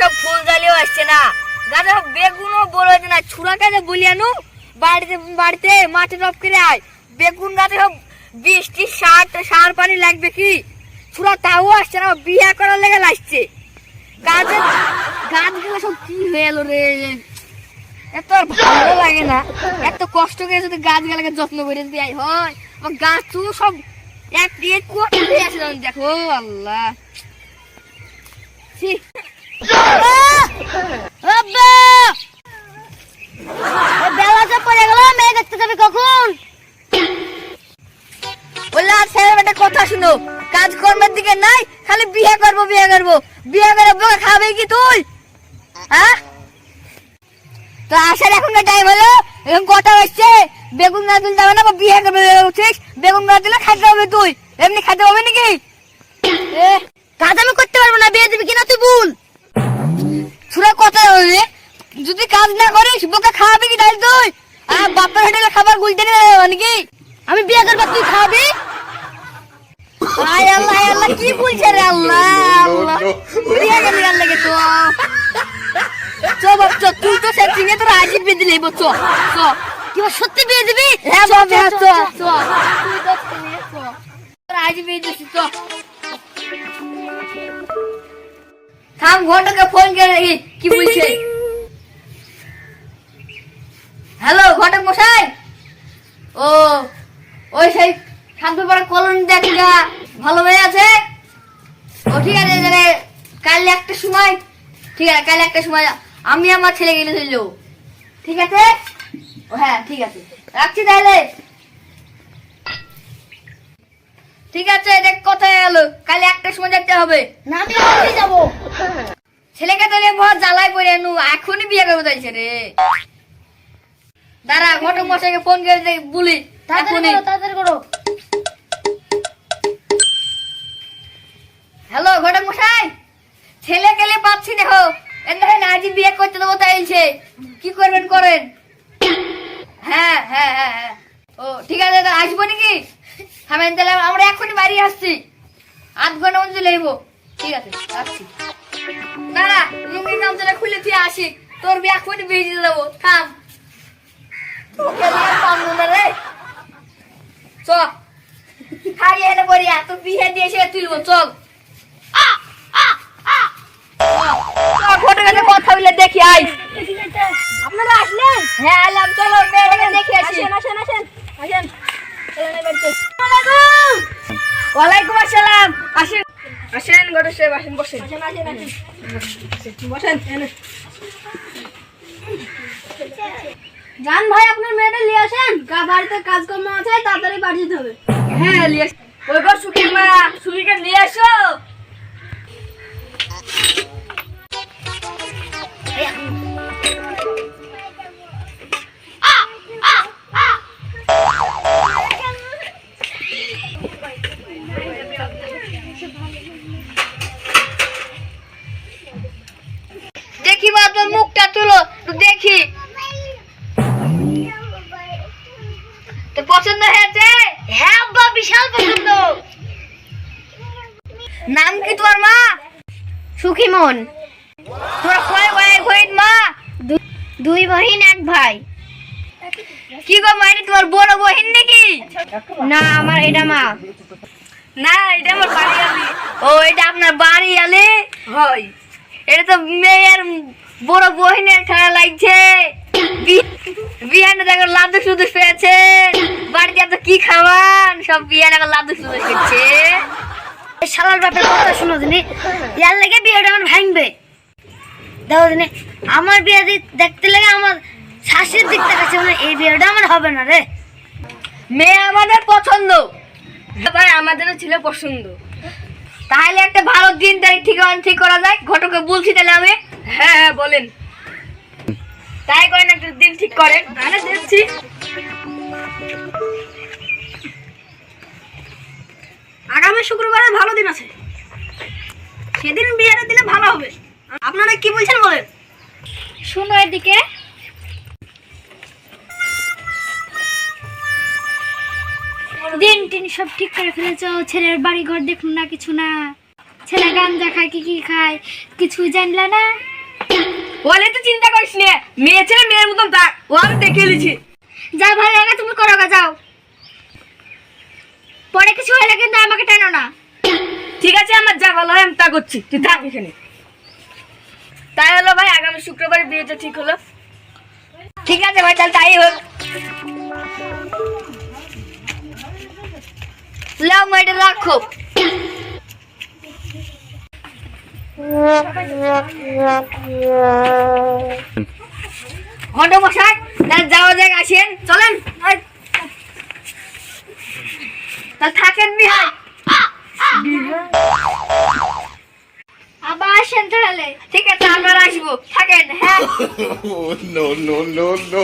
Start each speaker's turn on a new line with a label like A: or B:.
A: সব ফুল জালিও আসছে না। গাছে সব বেগুনও বড় হচ্ছে না, ছুরা কাজে বলিয়ানু বাড়িতে বাড়িতে মাঠে টপ করে আয়। বেগুন গাছে সব বৃষ্টি, সার সার পানি লাগবে কি? ছুরা তাও আসছে না, বিয়া করার লেগে লাগছে গাছের, গাছগুলো সব কি হয়ে এলো রে? এত আর ভালো লাগে না। এত কষ্ট করে যদি গাছগুলোকে যত্ন করে যদি আই হয়, আমার গাছ তো সব এক দিয়ে কোটে দিয়ে আছে দেখো আল্লাহ। ছি। কথা বিয়ে করব বিয়ে করব। বিয়ে কি তুই? হ্যাঁ তো আসার এখন টাইম হলো কটা হচ্ছে, বেগুন না তুলতে হবে না বিয়ে করবে বেগুন না দিলে খাইতে হবে তুই, এমনি খাইতে হবে নাকি?
B: কাজ না
A: করিস? বউকে খাওয়াবে কি তাই তুই? আর বাপের হোটেলে খাবার গুলতে নাকি?
B: আমি বিয়ে করব তুই খাবি
A: আয় আল্লাহ আল্লাহ কি বলছে রে আল্লাহ? আল্লাহ বিয়ে গেলি আর লাগে তো? চ বাপ চ তুই তো সে চিনে তোর আজই বেঁধে নেব চ চ।
B: কি সত্যি বিয়ে দিবি?
A: হ্যাঁ বাপ হ্যাঁ চ।
B: চ,
A: চ। তুই তো তোর আজই বেঁধে দিছি চ। থাম ঘন্টাকে ফোন করে কি বলছে? হ্যালো ঘটক মশাই। ও ওই সেই শান্তপাড়া কলোনি দেখা ভালো হয়ে আছে? ও ঠিক আছে তাহলে কাল একটা সময় ঠিক আছে কাল একটা সময় আমি আমার ছেলে গেলে চলল ঠিক আছে? ও হ্যাঁ ঠিক আছে। রাখছি তাহলে। ঠিক আছে এটা কথা গেল। কাল একটা সময় দেখতে হবে।
B: না আমি যাব।
A: ছেলেকে তাহলে বহুত জ্বালায় পড়ে এখনই বিয়ে করব চাইছে রে। দাঁড়া ঘটক মশাইকে ফোন করে বলি
B: তাড়াতাড়ি করো তাড়াতাড়ি করো।
A: হ্যালো ঘটক মশাই ছেলে গেলে পাচ্ছি দেখো দেখেন আজই বিয়ে করতে দেবো তাইছে কি করবেন করেন? হ্যাঁ হ্যাঁ হ্যাঁ হ্যাঁ। ও ঠিক আছে দাদা আসব নাকি? হ্যাঁ তাহলে আমরা এখনই বাড়ি আসছি। আধ ঘণ্টা মধ্যে লেবো ঠিক আছে আসছি। দাঁড়া লুঙ্গির গামছাটা খুলে তুই আসি। তোর বিয়ে এখনই বেরিয়ে দেবো থাম। তোকে আর পারব না রে। চ। খাই এনে পড়ি এত বিয়ে দিয়ে এসে তুলবো চল। কথা বলে দেখি আই
B: আপনারা আসলেন?
A: হ্যাঁ আলাম চলো মেয়েটাকে দেখে আসি।
B: আসেন আসেন আসেন
A: ওয়ালাইকুম আসসালাম। আসেন। আসেন গড়ে সাহেব আসেন বসেন।
B: আসেন আসেন আসেন।
A: বসেন
B: জান ভাই, আপনার মেয়েটা নিয়ে আসেন? বাড়িতে কাজকর্ম আছে, তাড়াতাড়ি পাঠিয়ে হবে।
A: হ্যাঁ লিয়ে ওই গো সুখীর
B: সুখিমন
A: তোর কয় ভাই মা।
B: দুই বহিন এক ভাই।
A: কি গো মাইনি তোমার বড় বহিন নাকি?
B: না আমার এটা মা।
A: না এটা আমার বাড়ি আলি। ও এটা আপনার বাড়ি আলি? হয়। এটা তো মেয়ের বড় বহিনের খেলা লাগছে। বি- বিয়ানে দেখো লাদু শুধু পেয়েছে বাড়িতে এত কি খাওয়ান? সব বিয়ানে লাদু শুধু খেচ্ছে
B: শালার কথা শুনো দিনি ইয়ার বিয়েটা আমার ভাঙবে। দেখো দিনি আমার বিয়ে দেখতে লেগে আমার মানে এই বিয়েটা আমার হবে না রে।
A: মেয়ে আমাদের পছন্দ। ভাই আমাদেরও ছিল পছন্দ। তাহলে একটা ভালো দিন তারিখ ঠিক করা যায়। ঘটকে বলছি তাহলে আমি। হ্যাঁ হ্যাঁ বলেন। তাই করেন একটা দিন ঠিক করেন। আমি দেখছি।
B: আগামী শুক্রবারে ভালো দিন আছে। সেদিন বিয়েটা দিলে ভালো হবে। আপনারা কি বলছেন বলেন? শুনো এদিকে। দিন টিন সব ঠিক করে ফেলেছো। ছেলের বাড়ি ঘর দেখুন না কিছু না।
C: ছেলে গাঞ্জা খায় কি কি খায় কিছু জানলে না।
A: বলে তো চিন্তা করিস নে। মেয়ে ছেলে মেয়ের মতন থাক। ও আমি দেখে দিচ্ছি
C: যা ভালো লাগে তুমি করো গা, যাও পরে কিছু হলে কিন্তু আমাকে টেনো না
A: ঠিক আছে আমার যা ভালো হয়, আমি করছি। তুই থাক এখানে। তাই হলো ভাই, আগামী শুক্রবার বিয়েটা ঠিক হলো। ঠিক আছে ভাই, তাহলে তাই হোক। লাও মাইটা রাখো। ঘণ্টা মশাই যাওয়া যাক, আসেন। চলেন। তাহলে থাকেন বিহাই
C: তাহলে
A: ঠিক আছে আমরা আসব থাকেন হ্যাঁ
D: নো নো নো no.